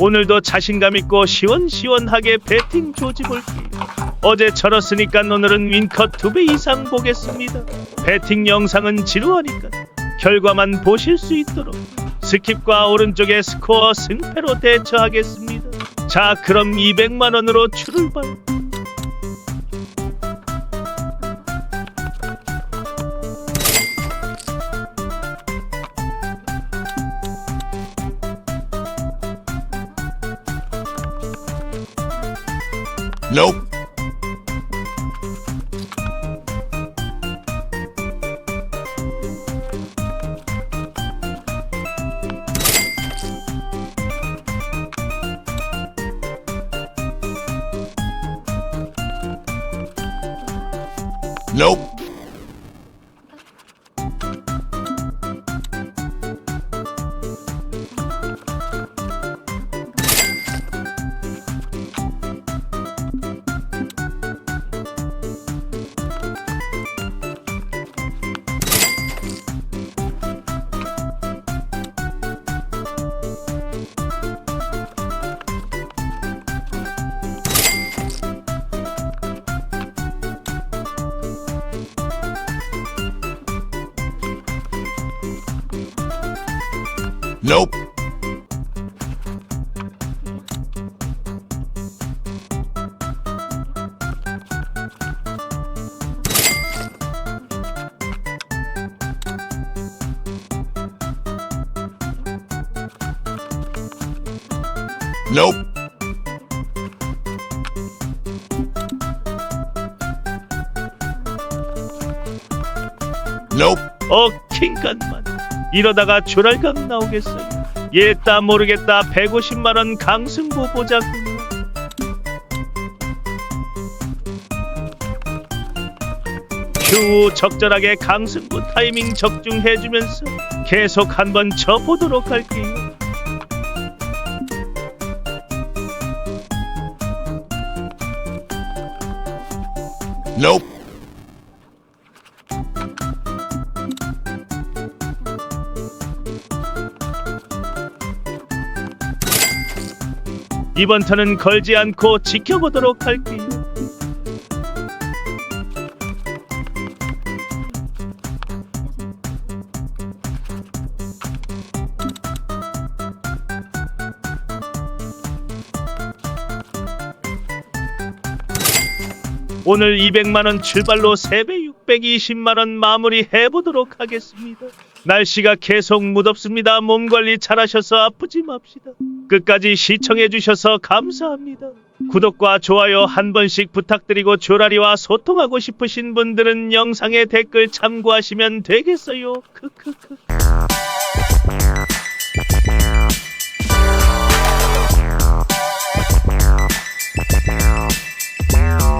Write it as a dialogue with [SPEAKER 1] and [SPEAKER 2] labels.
[SPEAKER 1] 오늘도 자신감 있고 시원시원하게 배팅 조지볼게요. 어제 절었으니까 오늘은 윈컷 두 배 이상 보겠습니다. 배팅 영상은 지루하니까 결과만 보실 수 있도록 스킵과 오른쪽에 스코어 승패로 대처하겠습니다. 자, 그럼 200만 원으로 출발.
[SPEAKER 2] Nope. Nope. Nope. Nope. Nope.
[SPEAKER 1] 어, 킹간만. 이러다가 조랄감 나오겠어요. 얘따 모르겠다 150만 원 강승부 보자꾸나. 휴 적절하게 강승부 타이밍 적중해주면서 계속 한번 쳐보도록 할게요.
[SPEAKER 2] Nope.
[SPEAKER 1] 이번 턴은 걸지 않고 지켜보도록 할게요. 오늘 200만 원 출발로 3배 620만 원 마무리 해보도록 하겠습니다. 날씨가 계속 무덥습니다. 몸 관리 잘하셔서 아프지 맙시다. 끝까지 시청해 주셔서 감사합니다. 구독과 좋아요 한 번씩 부탁드리고 조라리와 소통하고 싶으신 분들은 영상의 댓글 참고하시면 되겠어요. 크크크.